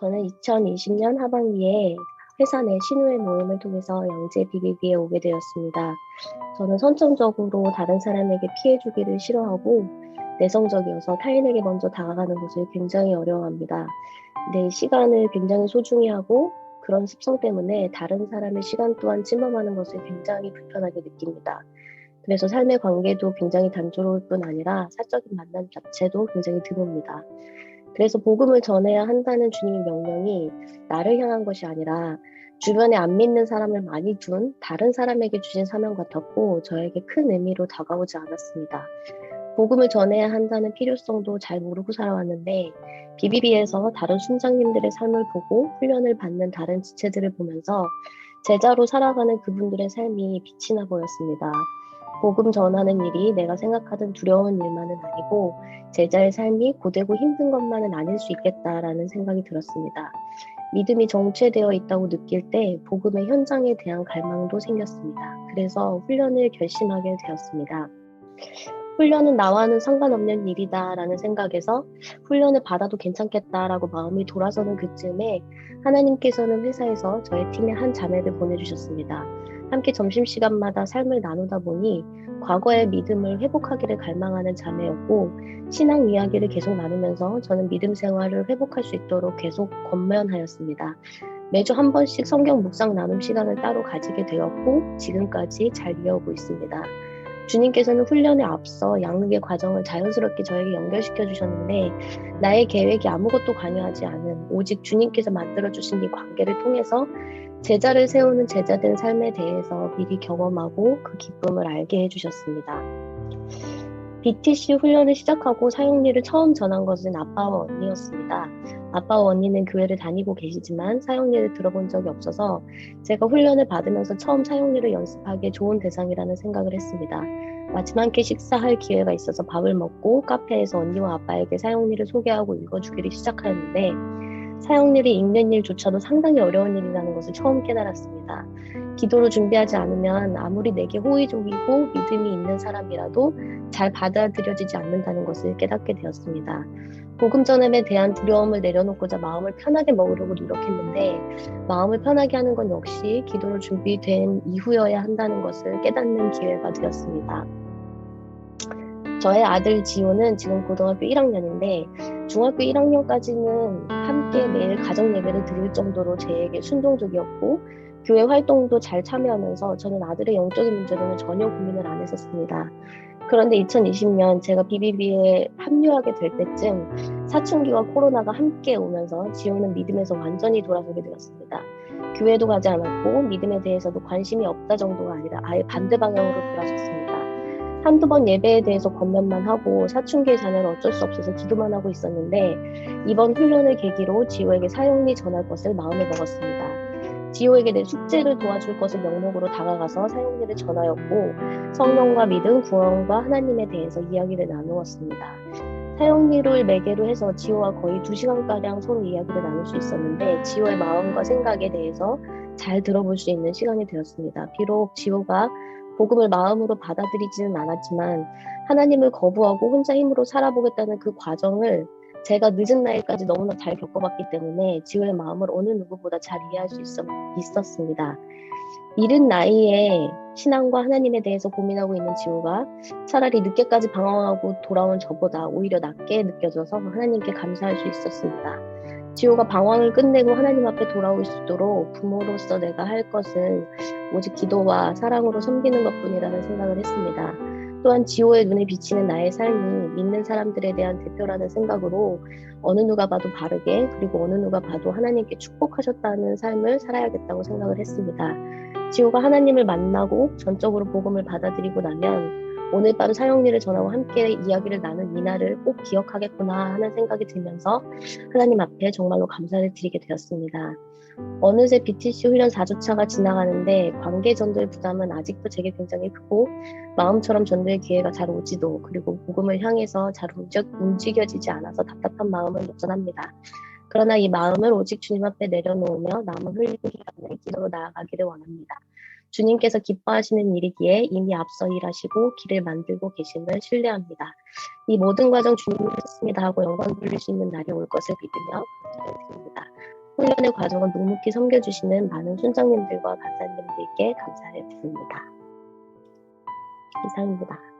2020년 하반기에 회사 내 신우회 모임을 통해서 영재 BBB에 오게 되었습니다. 저는 선천적으로 다른 사람에게 피해 주기를 싫어하고 내성적이어서 타인에게 먼저 다가가는 것을 굉장히 어려워합니다. 내 시간을 굉장히 소중히 하고 그런 습성 때문에 다른 사람의 시간 또한 침범하는 것을 굉장히 불편하게 느낍니다. 그래서 삶의 관계도 굉장히 단조로울 뿐 아니라 사적인 만남 자체도 굉장히 드뭅니다. 그래서 복음을 전해야 한다는 주님의 명령이 나를 향한 것이 아니라 주변에 안 믿는 사람을 많이 둔 다른 사람에게 주신 사명 같았고 저에게 큰 의미로 다가오지 않았습니다. 복음을 전해야 한다는 필요성도 잘 모르고 살아왔는데 비비비에서 다른 순장님들의 삶을 보고 훈련을 받는 다른 지체들을 보면서 제자로 살아가는 그분들의 삶이 빛이 나 보였습니다. 복음 전하는 일이 내가 생각하던 두려운 일만은 아니고 제자의 삶이 고되고 힘든 것만은 아닐 수 있겠다라는 생각이 들었습니다. 믿음이 정체되어 있다고 느낄 때 복음의 현장에 대한 갈망도 생겼습니다. 그래서 훈련을 결심하게 되었습니다. 훈련은 나와는 상관없는 일이다라는 생각에서 훈련을 받아도 괜찮겠다라고 마음이 돌아서는 그쯤에 하나님께서는 회사에서 저의 팀에 한 자매를 보내주셨습니다. 함께 점심시간마다 삶을 나누다 보니 과거의 믿음을 회복하기를 갈망하는 자매였고 신앙 이야기를 계속 나누면서 저는 믿음 생활을 회복할 수 있도록 계속 권면하였습니다. 매주 한 번씩 성경 묵상 나눔 시간을 따로 가지게 되었고 지금까지 잘 이어오고 있습니다. 주님께서는 훈련에 앞서 양육의 과정을 자연스럽게 저에게 연결시켜 주셨는데 나의 계획이 아무것도 관여하지 않은 오직 주님께서 만들어 주신 이 관계를 통해서 제자를 세우는 제자된 삶에 대해서 미리 경험하고 그 기쁨을 알게 해주셨습니다. BTC 훈련을 시작하고 사용리를 처음 전한 것은 아빠와 언니였습니다. 아빠와 언니는 교회를 다니고 계시지만 사용리를 들어본 적이 없어서 제가 훈련을 받으면서 처음 사용리를 연습하기에 좋은 대상이라는 생각을 했습니다. 마침 함께 식사할 기회가 있어서 밥을 먹고 카페에서 언니와 아빠에게 사용리를 소개하고 읽어주기를 시작하였는데 사용일이 읽는 일조차도 상당히 어려운 일이라는 것을 처음 깨달았습니다. 기도로 준비하지 않으면 아무리 내게 호의적이고 믿음이 있는 사람이라도 잘 받아들여지지 않는다는 것을 깨닫게 되었습니다. 복음 전함에 대한 두려움을 내려놓고자 마음을 편하게 먹으려고 노력했는데 마음을 편하게 하는 건 역시 기도로 준비된 이후여야 한다는 것을 깨닫는 기회가 되었습니다. 저의 아들 지호는 지금 고등학교 1학년인데 중학교 1학년까지는 함께 매일 가정 예배를 드릴 정도로 제에게 순종적이었고 교회 활동도 잘 참여하면서 저는 아들의 영적인 문제로는 전혀 고민을 안 했었습니다. 그런데 2020년 제가 BBB에 합류하게 될 때쯤 사춘기와 코로나가 함께 오면서 지호는 믿음에서 완전히 돌아서게 되었습니다. 교회도 가지 않았고 믿음에 대해서도 관심이 없다 정도가 아니라 아예 반대 방향으로 돌아섰습니다. 한두 번 예배에 대해서 권면만 하고 사춘기의 자녀는 어쩔 수 없어서 기도만 하고 있었는데 이번 훈련을 계기로 지호에게 사용리 전할 것을 마음에 먹었습니다. 지호에게 내 숙제를 도와줄 것을 명목으로 다가가서 사용리를 전하였고 성령과 믿음, 구원과 하나님에 대해서 이야기를 나누었습니다. 사용리를 매개로 해서 지호와 거의 두시간가량 서로 이야기를 나눌 수 있었는데 지호의 마음과 생각에 대해서 잘 들어볼 수 있는 시간이 되었습니다. 비록 지호가 복음을 마음으로 받아들이지는 않았지만 하나님을 거부하고 혼자 힘으로 살아보겠다는 그 과정을 제가 늦은 나이까지 너무나 잘 겪어봤기 때문에 지호의 마음을 어느 누구보다 잘 이해할 수 있었, 있었습니다. 이른 나이에 신앙과 하나님에 대해서 고민하고 있는 지호가 차라리 늦게까지 방황하고 돌아온 저보다 오히려 낫게 느껴져서 하나님께 감사할 수 있었습니다. 지호가 방황을 끝내고 하나님 앞에 돌아올 수 있도록 부모로서 내가 할 것은 오직 기도와 사랑으로 섬기는 것 뿐이라는 생각을 했습니다. 또한 지호의 눈에 비치는 나의 삶이 믿는 사람들에 대한 대표라는 생각으로 어느 누가 봐도 바르게 그리고 어느 누가 봐도 하나님께 축복하셨다는 삶을 살아야겠다고 생각을 했습니다. 지호가 하나님을 만나고 전적으로 복음을 받아들이고 나면 오늘 밤 사용리를 전하고 함께 이야기를 나눈 이날을 꼭 기억하겠구나 하는 생각이 들면서 하나님 앞에 정말로 감사를 드리게 되었습니다. 어느새 BTC 훈련 4주차가 지나가는데 관계 전도의 부담은 아직도 제게 굉장히 크고 마음처럼 전도의 기회가 잘 오지도 그리고 복음을 향해서 잘 움직여지지 않아서 답답한 마음은 여전합니다. 그러나 이 마음을 오직 주님 앞에 내려놓으며 남은 흘리기 기간을 기도로 나아가기를 원합니다. 주님께서 기뻐하시는 일이기에 이미 앞서 일하시고 길을 만들고 계심을 신뢰합니다. 이 모든 과정 주님이 했습니다 하고 영광 돌릴 수 있는 날이 올 것을 믿으며 기도드립니다. 훈련의 과정을 묵묵히 섬겨주시는 많은 순장님들과 간사님들께 감사드립니다. 이상입니다.